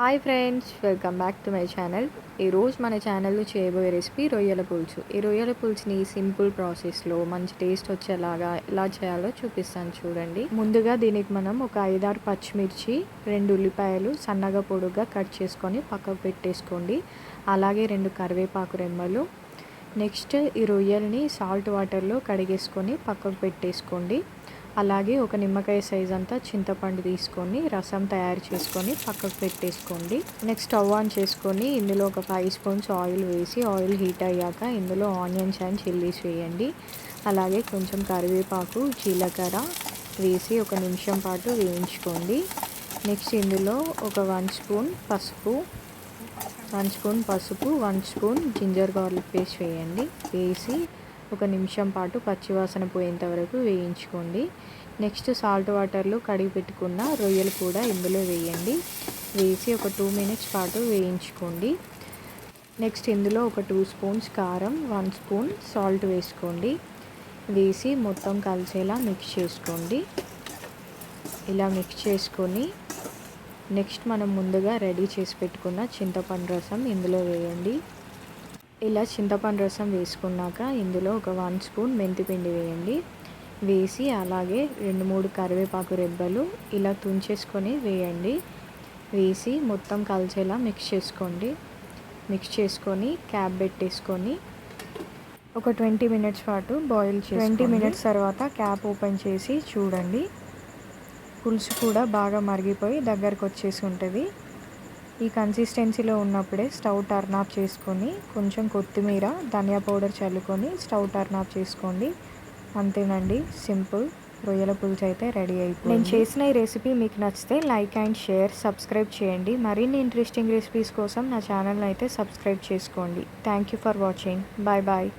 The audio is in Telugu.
Hi friends welcome back to my channel ఈరోజు మన ఛానల్లో చేయబోయే రెసిపీ రొయ్యల పులుసు. ఈ రొయ్యల పులుసుని సింపుల్ ప్రాసెస్లో మంచి టేస్ట్ వచ్చేలాగా ఎలా చేయాలో చూపిస్తాను చూడండి. ముందుగా దీనికి మనం ఒక ఐదారు పచ్చిమిర్చి రెండు ఉల్లిపాయలు సన్నగా పొడుగ్గా కట్ చేసుకొని పక్కకు పెట్టేసుకోండి. అలాగే రెండు కరివేపాకు రెమ్మలు. నెక్స్ట్ ఈ రొయ్యల్ని సాల్ట్ వాటర్లో కడిగేసుకొని పక్కకు పెట్టేసుకోండి. అలాగే ఒక నిమ్మకాయ సైజ్ అంతా చింతపండు తీసుకొని రసం తయారు చేసుకొని పక్కకు పెట్టేసుకోండి. నెక్స్ట్ స్టవ్ ఆన్ చేసుకొని ఇందులో ఒక ఫైవ్ స్పూన్స్ ఆయిల్ వేసి ఆయిల్ హీట్ అయ్యాక ఇందులో ఆనియన్స్ అండ్ చిల్లీస్ వేయండి. అలాగే కొంచెం కరివేపాకు జీలకర్ర వేసి ఒక నిమిషం పాటు వేయించుకోండి. నెక్స్ట్ ఇందులో ఒక వన్ స్పూన్ పసుపు వన్ స్పూన్ పసుపు one spoon ginger garlic paste వేయండి. వేసి ఒక నిమిషం పాటు పచ్చివాసన పోయేంత వరకు వేయించుకోండి. నెక్స్ట్ సాల్ట్ వాటర్లో కడిగి పెట్టుకున్న రొయ్యలు కూడా ఇందులో వేయండి. వేసి ఒక టూ మినిట్స్ పాటు వేయించుకోండి. నెక్స్ట్ ఇందులో ఒక టూ స్పూన్స్ కారం వన్ స్పూన్ సాల్ట్ వేసుకోండి. వేసి మొత్తం కలిసేలా మిక్స్ చేసుకోండి. ఇలా మిక్స్ చేసుకొని నెక్స్ట్ మనం ముందుగా రెడీ చేసి పెట్టుకున్న చింతపండు రసం ఇందులో వేయండి. ఇలా చింతపండు రసం వేసుకున్నాక ఇందులో ఒక వన్ స్పూన్ మెంతిపిండి వేయండి. వేసి అలాగే రెండు మూడు కరివేపాకు రెబ్బలు ఇలా తుంచేసుకొని వేయండి. వేసి మొత్తం కలిసేలా మిక్స్ చేసుకోండి. మిక్స్ చేసుకొని క్యాప్ పెట్టేసుకొని ఒక ట్వంటీ మినిట్స్ పాటు బాయిల్ చేసి ట్వంటీ మినిట్స్ తర్వాత క్యాప్ ఓపెన్ చేసి చూడండి. పులుసు కూడా బాగా మరిగిపోయి దగ్గరకు వచ్చేసి ఉంటుంది. ఈ కన్సిస్టెన్సీలో ఉన్నప్పుడే స్టవ్ టర్న్ ఆఫ్ చేసుకొని కొంచెం కొత్తిమీర ధనియా పౌడర్ చల్లుకొని స్టవ్ టర్న్ ఆఫ్ చేసుకోండి. అంతేనండి సింపుల్. రొయ్యల పులుసు అయితే రెడీ అయిపోయింది. నేను చేసిన ఈ రెసిపీ మీకు నచ్చితే లైక్ అండ్ షేర్ సబ్స్క్రైబ్ చేయండి. మరిన్ని ఇంట్రెస్టింగ్ రెసిపీస్ కోసం నా ఛానల్ని అయితే సబ్స్క్రైబ్ చేసుకోండి. Thank you for watching bye bye